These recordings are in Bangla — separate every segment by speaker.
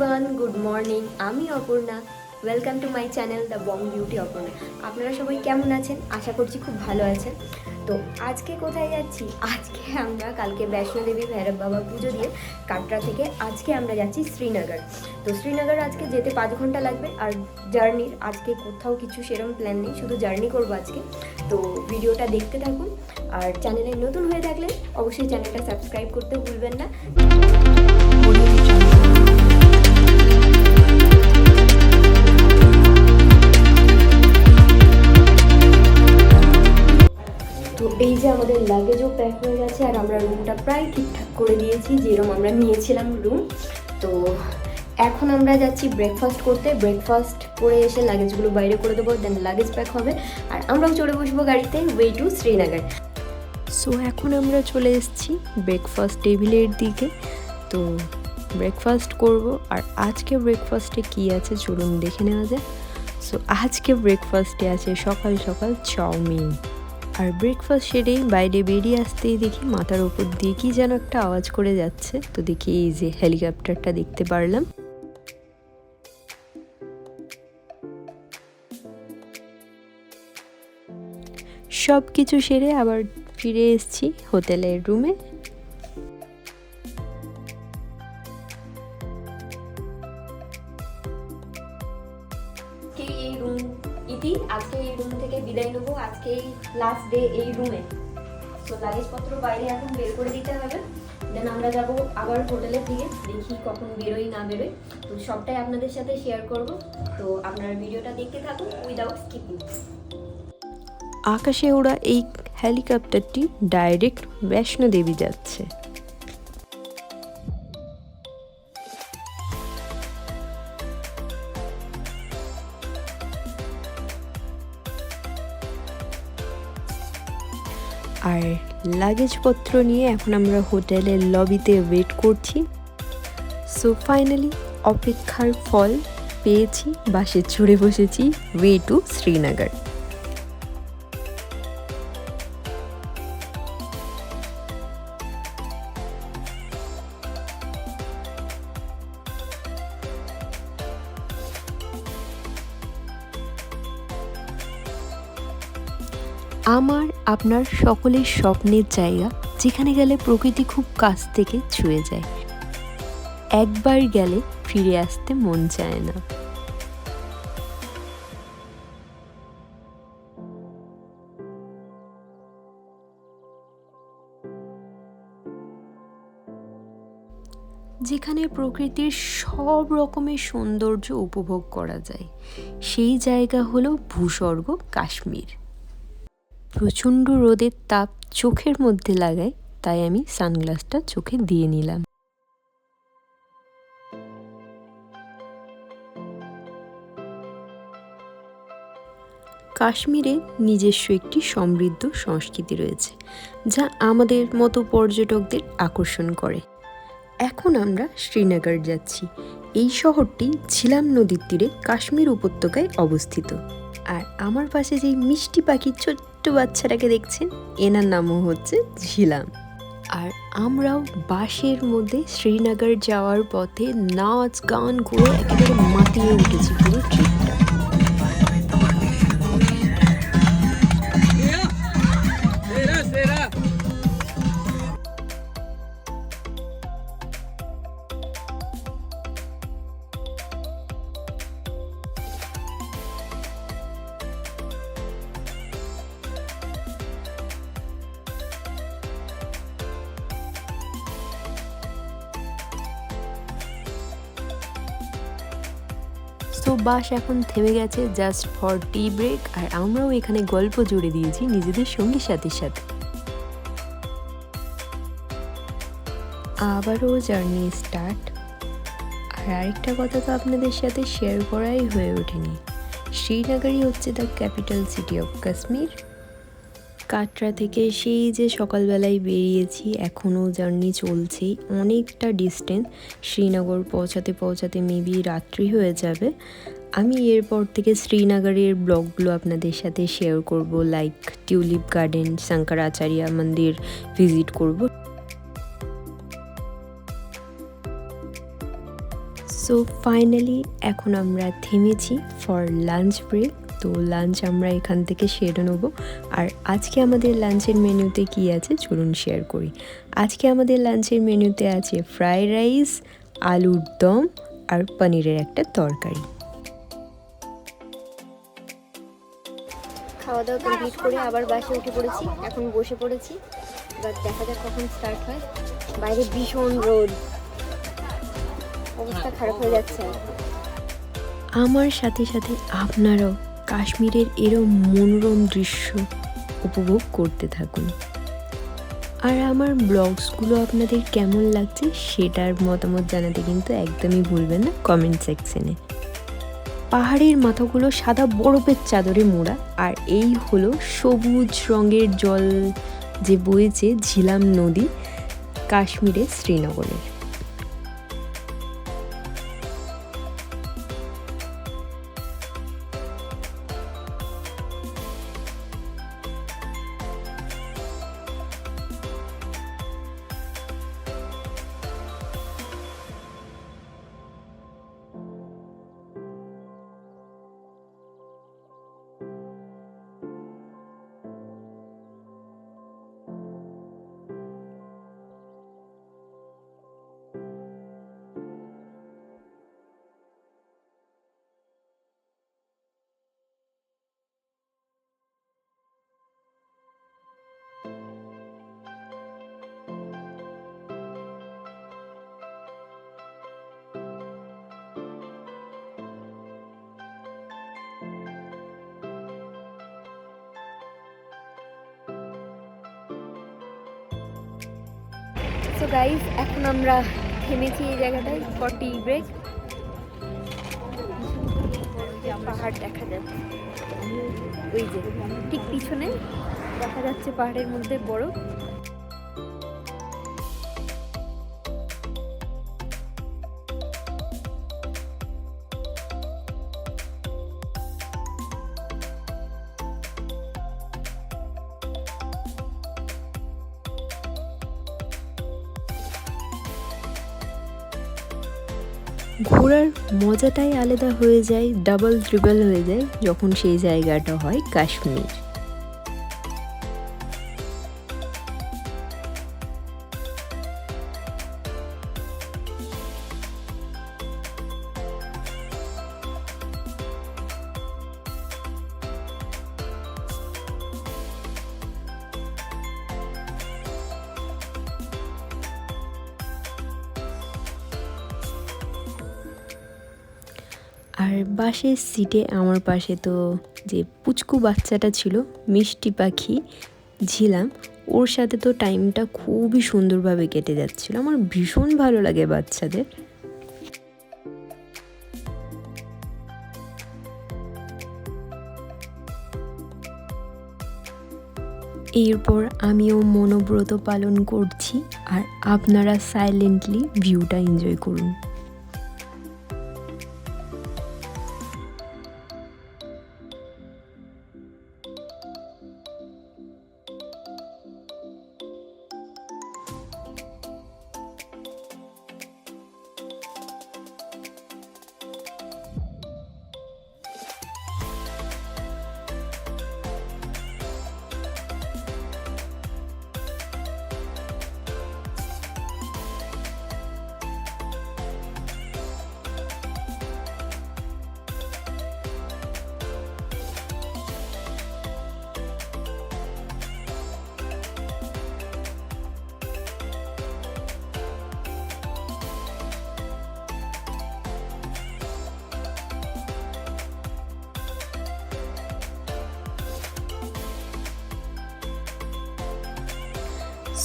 Speaker 1: এভরিওয়ান গুড মর্নিং আমি Aparna. Welcome to my channel the Bong beauty Aparna. আপনারা সবাই কেমন আছেন? আশা করছি খুব ভালো আছেন। তো আজকে কোথায় যাচ্ছি? আজকে আমরা কালকে বৈষ্ণোদেবী ভৈরব বাবা পুজো দিয়ে কাটরা থেকে আজকে আমরা যাচ্ছি শ্রীনগর। তো শ্রীনগর আজকে যেতে পাঁচ ঘণ্টা লাগবে আর জার্নির আজকে কোথাও কিছু সেরকম প্ল্যান নেই, শুধু জার্নি করব আজকে। তো ভিডিওটা দেখতে থাকুন আর চ্যানেলে নতুন হয়ে থাকলে অবশ্যই চ্যানেলটা সাবস্ক্রাইব করতে ভুলবেন না। লাগেজও প্যাক হয়ে গেছে আর আমরা রুমটা প্রায় ঠিকঠাক করে দিয়েছি যেরকম আমরা নিয়েছিলাম রুম তো এখন আমরা যাচ্ছি ব্রেকফাস্ট করতে। ব্রেকফাস্ট করে এসে লাগেজগুলো বাইরে করে দেবো দেন লাগেজ প্যাক হবে। আর আমরাও চড়ে বসবো গাড়িতে ওয়ে টু শ্রীনগর সো এখন আমরা চলে এসেছি ব্রেকফাস্ট টেবিলের দিকে। তো ব্রেকফাস্ট করব, আর আজকে ব্রেকফাস্টে কি আছে চলুন দেখে নেওয়া যায় সো আজকে ব্রেকফাস্টে আছে সকাল সকাল চাউমিন। আর ব্রেকফাস্ট সেরেই বাইরে বেরিয়ে আসতেই দেখি মাথার ওপর দিয়ে কি যেন একটা আওয়াজ করে যাচ্ছে। তো দেখি এই যে হেলিকপ্টারটা দেখতে পারলাম। সব কিছু সেরে আবার ফিরে এসেছি হোটেলের রুমে ডে এই রুমে তো লাগেজপত্র বাইরে এখন বের করে দিতে হবে। দেন আমরা যাব আবার হোটেলের দিকে, দেখি কখন বেরোই না বেরোই তো সবটাই আপনাদের সাথে শেয়ার করব। তো আপনারা ভিডিওটা দেখতে থাকুন উইদাউট স্কিপিং আকাশে ওরা এই হেলিকপ্টারটি ডাইরেক্ট বৈষ্ণোদেবী যাচ্ছে। আর লাগেজপত্র নিয়ে এখন আমরা হোটেলের লবিতে ওয়েট করছি। সো ফাইনালি অপেক্ষার ফল পেয়েছি, বাসে চড়ে বসেছি ওয়ে টু শ্রীনগর আমার, আপনার সকলের স্বপ্নের জায়গা, যেখানে গেলে প্রকৃতি খুব কাছ থেকে ছুঁয়ে যায়। একবার গেলে ফিরে আসতে মন চায় না। যেখানে প্রকৃতির সব রকমের সৌন্দর্য উপভোগ করা যায়। সেই জায়গা হলো ভূস্বর্গ কাশ্মীর। প্রচণ্ড রোদের তাপ চোখের মধ্যে লাগায়, তাই আমি সানগ্লাসটা চোখে দিয়ে নিলাম। কাশ্মীরে নিজস্ব একটি সমৃদ্ধ সংস্কৃতি রয়েছে, যা আমাদের মতো পর্যটকদের আকর্ষণ করে। এখন আমরা শ্রীনগর যাচ্ছি। এই শহরটি ঝিলাম নদীর তীরে কাশ্মীর উপত্যকায় অবস্থিত। আর আমার পাশে যেই মিষ্টি পাখির ছোট্ট বাচ্চাটাকে দেখছেন, এনার নামও হচ্ছে ঝিলাম। আর আমরাও বাসের মধ্যে শ্রীনগর যাওয়ার পথে নাচ, গান করে একেবারে মাতিয়ে উঠেছি পুরো ট্রিপটা সো বাস এখন থেমে গেছে জাস্ট ফর টি ব্রেক আর আমরাও এখানে গল্প জুড়ে দিয়েছি নিজেদের সঙ্গী সাথীর সাথে। আবারও জার্নি স্টার্ট আর আরেকটা কথা তো আপনাদের সাথে শেয়ার করাই হয়ে ওঠেনি। শ্রীনগরই হচ্ছে the capital city of Kashmir Katra থেকে সেই যে সকালবেলায় বেরিয়েছি, এখনও জার্নি চলছেই অনেকটা ডিস্টেন্স শ্রীনগর পৌঁছাতে পৌঁছাতে মেবি রাত্রি হয়ে যাবে। আমি এরপর থেকে শ্রীনগরের ব্লগগুলো আপনাদের সাথে শেয়ার করব লাইক টিউলিপ গার্ডেন শঙ্করাচার্য মন্দির ভিজিট করব। সো ফাইনালি এখন আমরা থেমেছি ফর লাঞ্চ ব্রেক তো লাঞ্চ আমরা এখান থেকে সেরে নেব। আর আজকে আমাদের লাঞ্চের মেনুতে কি আছে চলুন শেয়ার করি। আজকে আমাদের লাঞ্চের মেনুতে আছে ফ্রাইড রাইস আলুর দম আর পনিরের একটা তরকারি।
Speaker 2: খাওয়া দাওয়া কমপ্লিট করে আবার বাসে উঠে পড়েছি এখন বসে পড়েছি। এবার দেখা যাক কখন স্টার্ট হয়। বাইরে ভীষণ রোদ। অবস্থা খারাপ হয়ে যাচ্ছে।
Speaker 1: আমার সাথে সাথে আপনারাও কাশ্মীরের এরম মনোরম দৃশ্য উপভোগ করতে থাকুন। আর আমার ব্লগসগুলো আপনাদের কেমন লাগছে সেটার মতামত জানাতে কিন্তু একদমই ভুলবেন না কমেন্ট সেকশনে পাহাড়ের মাথাগুলো সাদা বরফের চাদরে মোড়া, আর এই হলো সবুজ রঙের জল যে বয়েছে ঝিলাম নদী, কাশ্মীরের শ্রীনগরের।
Speaker 2: সো গাইজ এখন আমরা থেমেছি এই জায়গাটায় ফর টি ব্রেক পাহাড় দেখা যাচ্ছে ওই যে, ঠিক পিছনে দেখা যাচ্ছে পাহাড়ের মধ্যে বরফ।
Speaker 1: মজাটাই আলাদা হয়ে যায় ডাবল ট্রিপল হয়ে যায় যখন সেই জায়গাটা হয় কাশ্মীর। আর বাসের সিটে আমার পাশে তো যে পুচকু বাচ্চাটা ছিল, মিষ্টি পাখি, ঝিলাম, ওর সাথে তো টাইমটা খুবই সুন্দরভাবে কেটে যাচ্ছিল। আমার ভীষণ ভালো লাগে বাচ্চাদের। এরপর আমিও মনোব্রত পালন করছি আর আপনারা সাইলেন্টলি ভিউটা এনজয় করুন।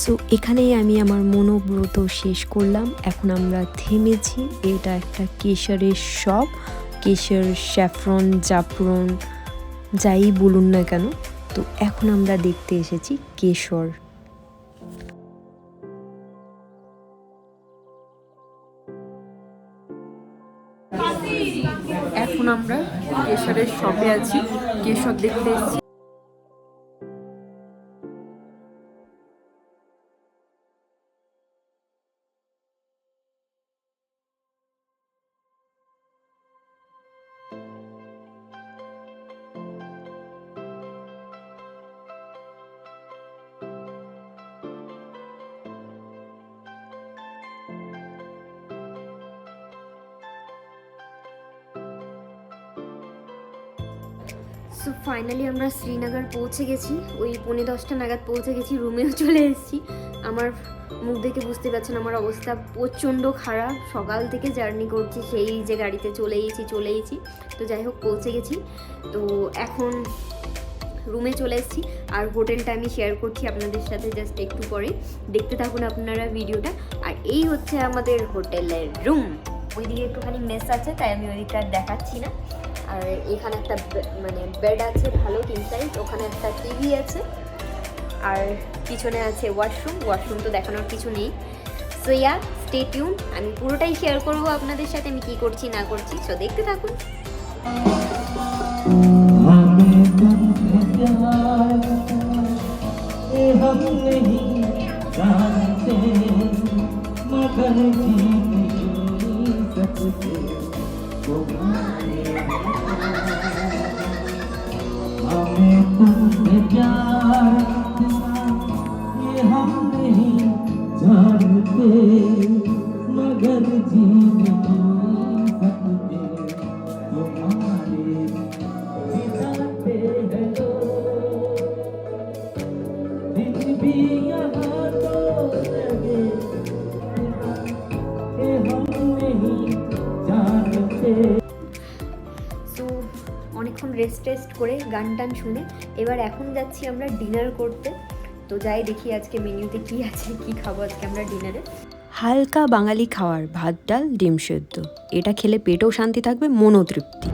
Speaker 1: সো এখানেই আমি আমার মনোব্রত শেষ করলাম। এখন আমরা থেমেছি। এটা একটা কেশরের শপ। কেশর, স্যাফরন, জাফরন, যাই বলুন না কেন। তো এখন আমরা দেখতে এসেছি কেশর।
Speaker 3: এখন আমরা কেশরের শপে আছি। কেশর দেখতে এসেছি।
Speaker 2: সো ফাইনালি আমরা শ্রীনগর পৌঁছে গেছি। ওই পৌনে দশটা নাগাদ পৌঁছে গেছি, রুমেও চলে এসেছি। আমার মুখ দেখে বুঝতে পারছেন, আমার অবস্থা প্রচণ্ড খারাপ। সকাল থেকে জার্নি করছি, সেই যে গাড়িতে চলে এসেছি চলে এসেছি তো যাই হোক, পৌঁছে গেছি। তো এখন রুমে চলে এসেছি। আর হোটেলটা আমি শেয়ার করছি আপনাদের সাথে জাস্ট একটু পরে। দেখতে থাকুন আপনারা ভিডিওটা। আর এই হচ্ছে আমাদের হোটেলের রুম ওইদিকে একটুখানি মেস আছে, তাই আমি ওইদিকটা দেখাচ্ছি না। আর এখানে একটা বে- মানে বেড আছে ভালো তিন সাইজ ওখানে একটা টিভি আছে আর পিছনে আছে ওয়াশরুম ওয়াশরুম তো দেখানোর কিছু নেই সো ইয়া স্টে টিউন আমি পুরোটাই শেয়ার করবো আপনাদের সাথে আমি কী করছি না করছি সো দেখতে থাকুন
Speaker 4: हमें तुमसे प्यार ये हम नहीं जानते मगर जी नहीं सकते तुम्हारे तुमसे प्यार ये हम नहीं जानते मगर जी
Speaker 2: অনেকক্ষণ রেস্ট টেস্ট করে গান টান শুনে এবার এখন যাচ্ছি আমরা ডিনার করতে। তো যাই দেখি আজকে মেনুতে কি আছে, কি খাব আজকে আমরা ডিনারে
Speaker 1: হালকা বাঙালি খাওয়ার ভাত, ডাল, ডিম সেদ্ধ। এটা খেলে পেটেও শান্তি থাকবে, মনও তৃপ্তি।